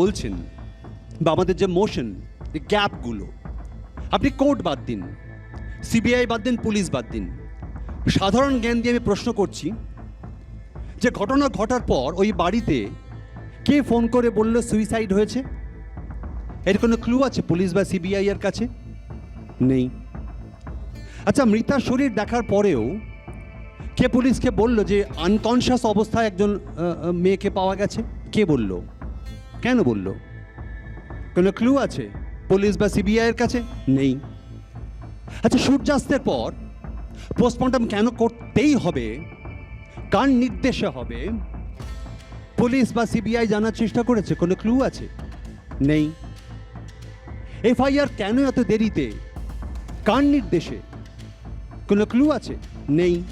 বলছেন বা আমাদের যে মোশন যে গ্যাপগুলো আপনি কোর্ট বাদ দিন সিবিআই বাদ দিন পুলিশ বাদ দিন। সাধারণ জ্ঞান দিয়ে আমি প্রশ্ন করছি যে ঘটনা ঘটার পর ওই বাড়িতে কে ফোন করে বলল সুইসাইড হয়েছে? এর কোনো ক্লু আছে পুলিশ বা সিবিআই এর কাছে? নেই। আচ্ছা মৃতার শরীর দেখার পরেও কে পুলিশকে বলল যে আনকনশাস অবস্থায় একজন মেয়েকে পাওয়া গেছে? কে বলল? কেন বলল? কোনো ক্লু আছে? পুলিশ বা সিবিআই এর কাছে? নেই। আচ্ছা সূর্যাস্তের পর পোস্টমর্টম কেন করতেই হবে? কার নির্দেশে হবে? পুলিশ বা সিবিআই জানার চেষ্টা করেছে, কোনো ক্লু আছে? নেই। এফআইআর কেন এত দেরিতে? কার নির্দেশে? কোনো ক্লু আছে? নেই।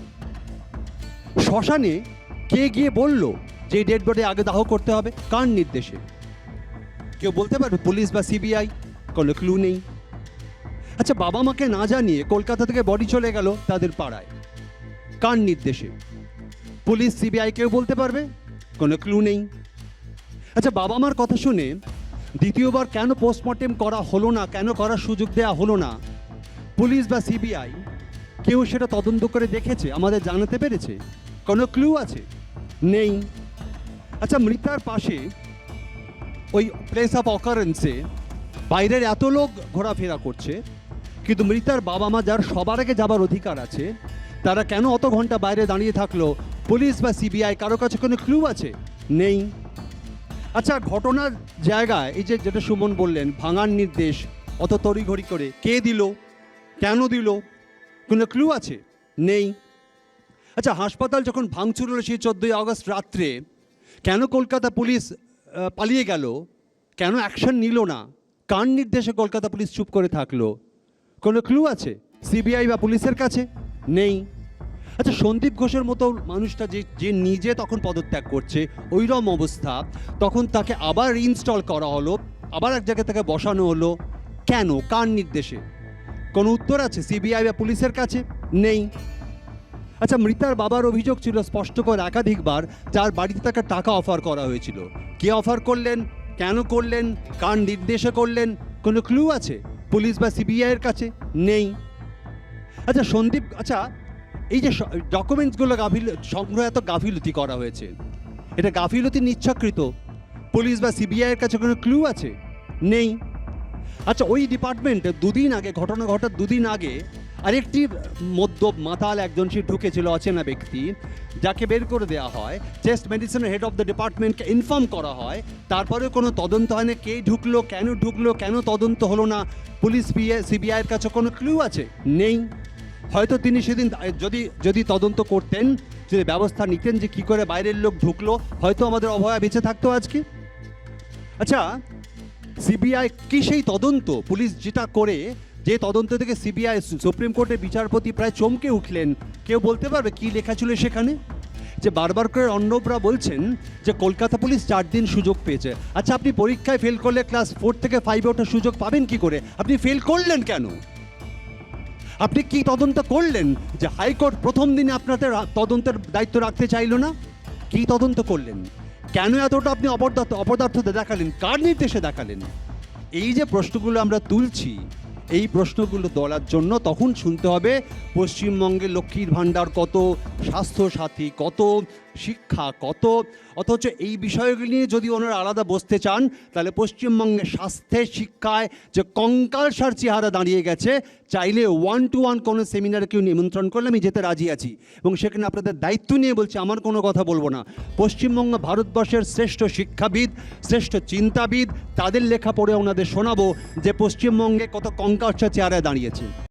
শ্মশানে কে গিয়ে বলল যে ডেড বডি আগে দাহ করতে হবে? কার নির্দেশে? কেউ বলতে পারবে পুলিশ বা সিবিআই? কোনো ক্লু নেই। আচ্ছা বাবা মাকে না জানিয়ে কলকাতা থেকে বডি চলে গেল তাদের পাড়ায়। কার নির্দেশে? পুলিশ, সিবিআই কেউ বলতে পারবে? কোনো ক্লু নেই। আচ্ছা বাবা মার কথা শুনে দ্বিতীয়বার কেন পোস্টমর্টেম করা হলো না, কেন করার সুযোগ দেওয়া হলো না? পুলিশ বা সিবিআই কেউ সেটা তদন্ত করে দেখেছে, আমাদের জানাতে পেরেছে? কোনো ক্লু আছে? নেই। আচ্ছা মৃতার পাশে ওই প্লেস অফ অকারেন্সে বাইরের এত লোক ঘোরাফেরা করছে, কিন্তু মৃতার বাবা মা যার সবার আগে যাবার অধিকার আছে, তারা কেন অত ঘণ্টা বাইরে দাঁড়িয়ে থাকল? পুলিশ বা সিবিআই, কারও কাছে কোনো ক্লু আছে? নেই। আচ্ছা ঘটনার জায়গায় এই যে যেটা সুমন বললেন, ভাঙার নির্দেশ, অত তড়িঘড়ি করে, কে দিল? কেন দিল? কোনো ক্লু আছে? নেই। আচ্ছা হাসপাতাল যখন ভাঙচুর হলো সেই চোদ্দোই আগস্ট রাত্রে, কেন কলকাতা পুলিশ পালিয়ে গেল। কেন অ্যাকশন নিল না? কার নির্দেশে কলকাতা পুলিশ চুপ করে থাকল? কোনো ক্লু আছে? সিবিআই বা পুলিশের কাছে? নেই। আচ্ছা সন্দীপ ঘোষের মতো মানুষটা যে যে নিজে তখন পদত্যাগ করছে ওইরকম অবস্থা। তখন তাকে আবার ইনস্টল করা হলো, আবার এক জায়গায় তাকে বসানো হলো। কেন? কার নির্দেশে? কোনো উত্তর আছে? সিবিআই বা পুলিশের কাছে? নেই। আচ্ছা মৃতার বাবার অভিযোগ ছিল স্পষ্ট করে একাধিকবার, যার বাড়িতে তাকে টাকা অফার করা হয়েছিল। কে অফার করলেন? কেন করলেন? কার নির্দেশে করলেন? কোনো ক্লু আছে? পুলিশ বা সিবিআই এর কাছে? নেই। আচ্ছা সন্দীপ আচ্ছা এই যে ডকুমেন্টসগুলো গাফিল সংগ্রহ এত গাফিলতি করা হয়েছে, এটা গাফিলতি নিচ্ছাকৃত? পুলিশ বা সিবিআই এর কাছে কোনো ক্লু আছে? নেই। আচ্ছা ওই ডিপার্টমেন্টে দুদিন আগে, ঘটনা ঘটার দুদিন আগে আরেকটি মদ্য মাতাল একজন সে ঢুকেছিল অচেনা ব্যক্তি, যাকে বের করে দেওয়া হয়। চেস্ট মেডিসিনের হেড অফ দ্য ডিপার্টমেন্টকে ইনফর্ম করা হয়। তারপরে কোনো তদন্ত হয় না কে ঢুকলো, কেন ঢুকলো, কেন তদন্ত হলো না? পুলিশ সিবিআইয়ের কাছে কোনো ক্লু আছে? নেই। হয়তো তিনি সেদিন, যদি যদি তদন্ত করতেন যদি ব্যবস্থা নিতেন যে কি করে বাইরের লোক ঢুকলো, হয়তো আমাদের অভয়া বেঁচে থাকতো আজকে। আচ্ছা সিবিআই কি সেই তদন্ত? পুলিশ যেটা করে যে তদন্ত থেকে সিবিআই সুপ্রিম কোর্টের বিচারপতি প্রায় চমকে উঠলেন। কেউ বলতে পারবে কি লেখা ছিল সেখানে? যে বারবার করে অন্নবরা বলছেন যে কলকাতা পুলিশ চার দিন সুযোগ পেয়েছে। আচ্ছা আপনি পরীক্ষায় ফেল করলে ক্লাস ফোর থেকে ফাইভে ওঠার সুযোগ পাবেন কি করে? আপনি ফেল করলেন কেন? আপনি কি তদন্ত করলেন যে হাইকোর্ট প্রথম দিনে আপনাদের তদন্তের দায়িত্ব রাখতে চাইলো না? কি তদন্ত করলেন? কেন এতটা আপনি অপদার্থ অপদার্থতা দেখালেন? কার নির্দেশে দেখালেন? এই যে প্রশ্নগুলো আমরা তুলছি এই প্রশ্নগুলো দলার জন্য। তখন শুনতে হবে পশ্চিমবঙ্গে লক্ষ্মীর ভাণ্ডার কত স্বাস্থ্যসাথী কত শিক্ষা কত? অথচ এই বিষয়গুলি নিয়ে যদি ওনারা আলাদা বসতে চান, তাহলে পশ্চিমবঙ্গে স্বাস্থ্যে শিক্ষায় যে কঙ্কালসার চেহারা দাঁড়িয়ে গেছে, চাইলে ওয়ান টু ওয়ান কোনো সেমিনারে কেউ নিমন্ত্রণ করলে আমি যেতে রাজি আছি। এবং সেখানে আপনাদের দায়িত্ব নিয়ে বলছি, আমার কোনো কথা বলব না। পশ্চিমবঙ্গ ভারতবর্ষের শ্রেষ্ঠ শিক্ষাবিদ, শ্রেষ্ঠ চিন্তাবিদ, তাদের লেখা পড়ে ওনাদের শোনাবো যে পশ্চিমবঙ্গে কত কঙ্কালসার চেহারায় দাঁড়িয়েছে।